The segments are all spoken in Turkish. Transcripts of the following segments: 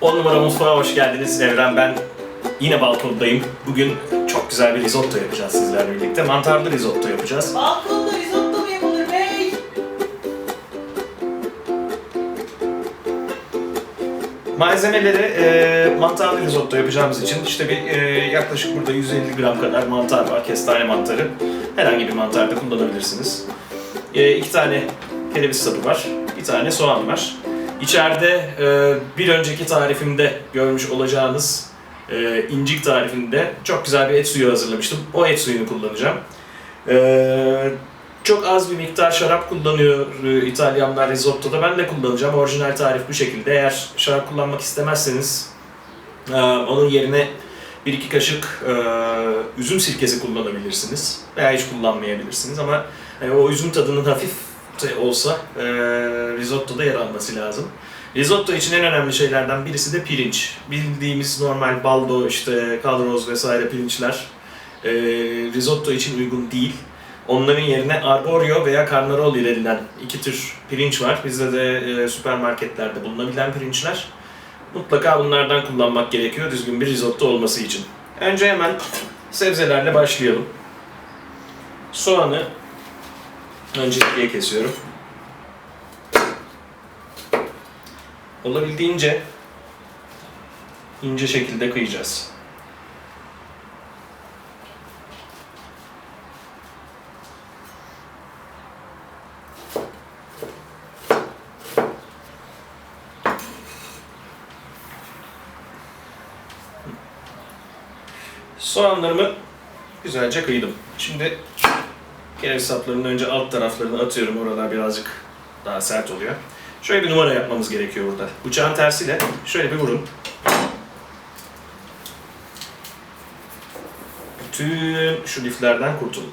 10 numara mutfağa hoş geldiniz. Evren ben. Yine balkondayım. Bugün çok güzel bir risotto yapacağız sizlerle birlikte. Mantarlı risotto yapacağız. Balkonda risotto mu yapılır bey? Malzemeleri e, mantarlı risotto yapacağımız için işte bir e, yaklaşık burada 150 gram kadar mantar var. Kestane mantarı. Herhangi bir mantar da kullanabilirsiniz. E, iki tane kereviz sapı var. Bir tane soğan var. İçeride e, bir önceki tarifimde görmüş olacağınız e, incik tarifinde çok güzel bir et suyu hazırlamıştım. O et suyunu kullanacağım. E, çok az bir miktar şarap kullanıyor e, İtalyanlar risottoda. Ben de kullanacağım. Orijinal tarif bu şekilde. Eğer şarap kullanmak istemezseniz e, onun yerine bir iki kaşık e, üzüm sirkesi kullanabilirsiniz. Veya hiç kullanmayabilirsiniz ama hani o üzüm tadının hafif olsa e, risottoda yer alması lazım. Risotto için en önemli şeylerden birisi de pirinç. Bildiğimiz normal baldo, işte kalroz vesaire pirinçler e, risotto için uygun değil. Onların yerine arborio veya carnaroli denilen iki tür pirinç var. Bizde de e, süpermarketlerde bulunabilen pirinçler. Mutlaka bunlardan kullanmak gerekiyor düzgün bir risotto olması için. Önce hemen sebzelerle başlayalım. Soğanı önce ikiye kesiyorum. Olabildiğince ince şekilde kıyacağız. Soğanlarımı güzelce kıydım. Şimdi kereviz saplarının önce alt taraflarını atıyorum. Oralar birazcık daha sert oluyor. Şöyle bir numara yapmamız gerekiyor burada. Bıçağın tersiyle şöyle bir vurun. Bütün şu liflerden kurtulun.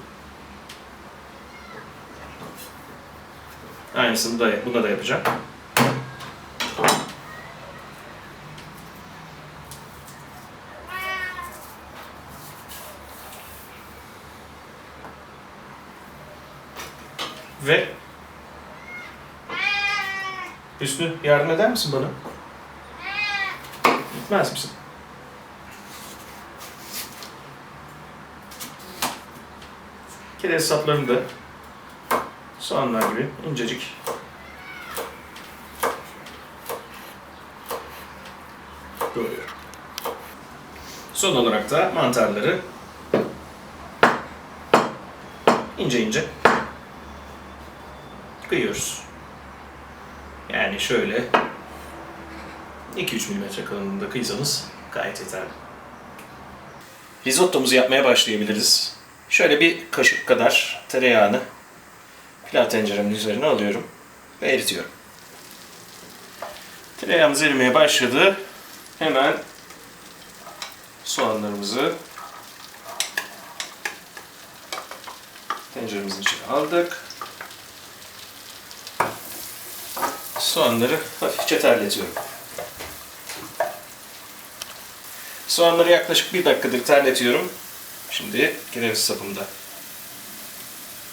Aynısını da buna da yapacağım. Ve Hüsnü yardım eder misin bana? Gitmez misin? Kereviz saplarını da soğanlar gibi incecik doğruyorum. Son olarak da mantarları ince ince kıyıyoruz. Yani şöyle 2-3 mm kalınlığında kıysanız gayet yeterli. Risottomuzu yapmaya başlayabiliriz. Şöyle bir kaşık kadar tereyağını pilav tenceremin üzerine alıyorum ve eritiyorum. Tereyağımız erimeye başladı. Hemen soğanlarımızı tenceremizin içine aldık. Soğanları hafifçe terletiyorum. Soğanları yaklaşık bir dakikadır terletiyorum. Şimdi kereviz sapımı da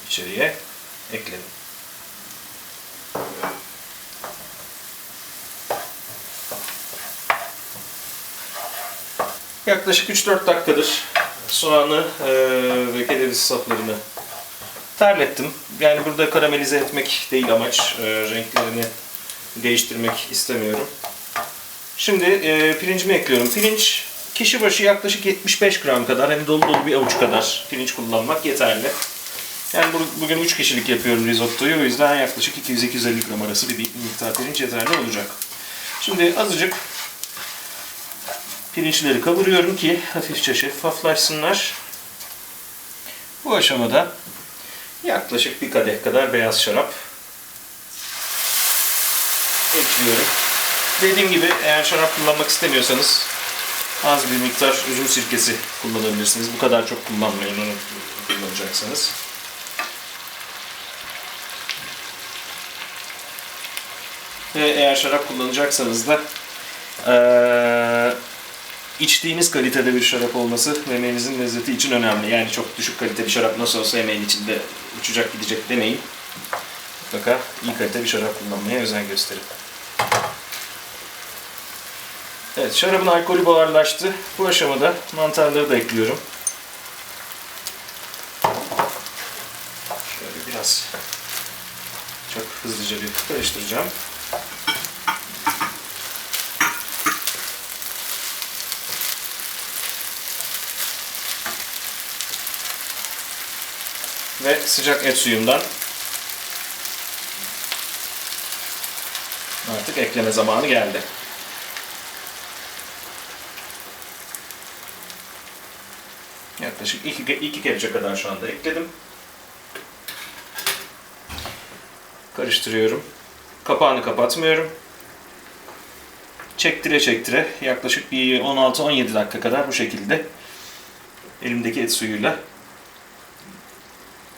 içeriye ekledim. Yaklaşık 3-4 dakikadır soğanı e, ve kereviz saplarını terlettim. Yani burada karamelize etmek değil amaç. E, renklerini değiştirmek istemiyorum. Şimdi e, pirincimi ekliyorum. Pirinç kişi başı yaklaşık 75 gram kadar, hani dolu dolu bir avuç kadar pirinç kullanmak yeterli. Yani bu, bugün 3 kişilik yapıyorum risottoyu. O yüzden yaklaşık 200-250 gram arası bir miktar pirinç yeterli olacak. Şimdi azıcık pirinçleri kavuruyorum ki hafifçe şeffaflaşsınlar. Bu aşamada yaklaşık bir kadeh kadar beyaz şarap ekliyorum. Dediğim gibi eğer şarap kullanmak istemiyorsanız az bir miktar üzüm sirkesi kullanabilirsiniz. Bu kadar çok kullanmayın onu kullanacaksanız. Ve eğer şarap kullanacaksanız da ee, içtiğiniz kalitede bir şarap olması yemeğinizin lezzeti için önemli. Yani çok düşük kalite bir şarap nasıl olsa yemeğin içinde uçacak gidecek demeyin. Mutlaka iyi kalite bir şarap kullanmaya özen gösterin. Evet, şarabın alkolü buharlaştı. Bu aşamada mantarları da ekliyorum. Şöyle biraz çok hızlıca bir karıştıracağım. Ve sıcak et suyumdan artık ekleme zamanı geldi. Yaklaşık iki, iki kepçe kadar şu anda ekledim. Karıştırıyorum. Kapağını kapatmıyorum. Çektire çektire yaklaşık bir 16-17 dakika kadar bu şekilde elimdeki et suyuyla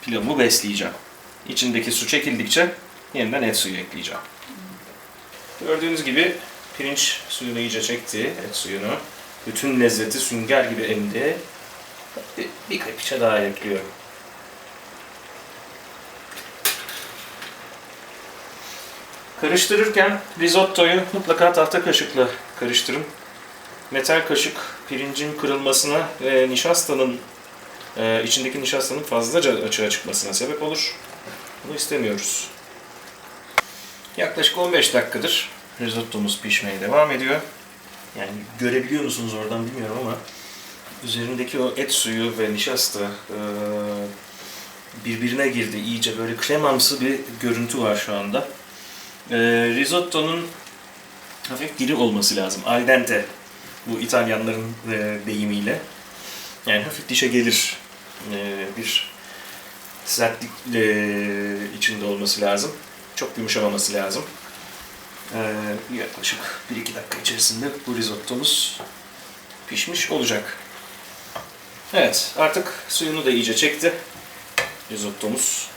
pilavımı besleyeceğim. İçindeki su çekildikçe yeniden et suyu ekleyeceğim. Gördüğünüz gibi pirinç suyunu iyice çekti, et suyunu. Bütün lezzeti sünger gibi emdi. Bir, bir kepçe daha ekliyorum. Karıştırırken risottoyu mutlaka tahta kaşıkla karıştırın. Metal kaşık pirincin kırılmasına ve nişastanın e, içindeki nişastanın fazlaca açığa çıkmasına sebep olur. Bunu istemiyoruz. Yaklaşık 15 dakikadır risottomuz pişmeye devam ediyor. Yani görebiliyor musunuz oradan bilmiyorum ama üzerindeki o et suyu ve nişasta e, birbirine girdi. İyice böyle kremamsı bir görüntü var şu anda. E, risottonun hafif diri olması lazım. Al dente bu İtalyanların e, deyimiyle. Yani hafif dişe gelir bir sertlik içinde olması lazım. Çok yumuşamaması lazım. E, yaklaşık 1-2 dakika içerisinde bu risottomuz pişmiş olacak. Evet, artık suyunu da iyice çekti. Risottomuz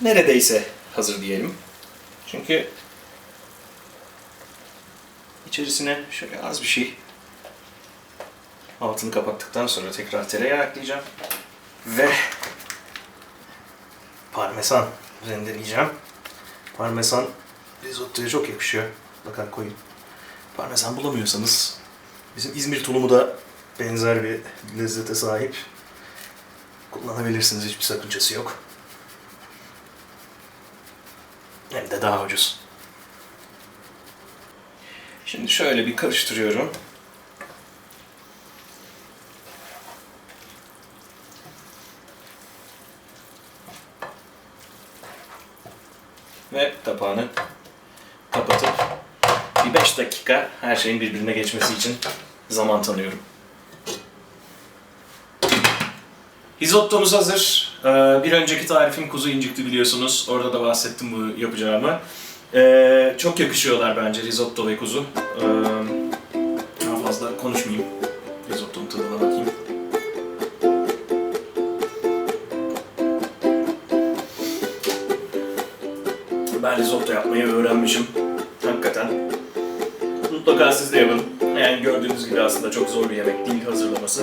neredeyse hazır diyelim. Çünkü içerisine şöyle az bir şey altını kapattıktan sonra tekrar tereyağı ekleyeceğim. Ve parmesan rendeleyeceğim. Parmesan risottoya çok yakışıyor. Bakın koyayım. Parmesan bulamıyorsanız bizim İzmir tulumu da benzer bir lezzete sahip. Kullanabilirsiniz. Hiçbir sakıncası yok. Hem de daha ucuz. Şimdi şöyle bir karıştırıyorum. Ve kapağını kapatıp bir 5 dakika her şeyin birbirine geçmesi için zaman tanıyorum. Risottomuz hazır. Ee, bir önceki tarifim kuzu incikti biliyorsunuz. Orada da bahsettim bu yapacağımı. Ee, çok yakışıyorlar bence risotto ve kuzu. Ee, daha fazla konuşmayayım. Risottonun tadına bakayım. Risotto yapmayı öğrenmişim. Hakikaten. Mutlaka siz de yapın. Yani gördüğünüz gibi aslında çok zor bir yemek değil hazırlaması.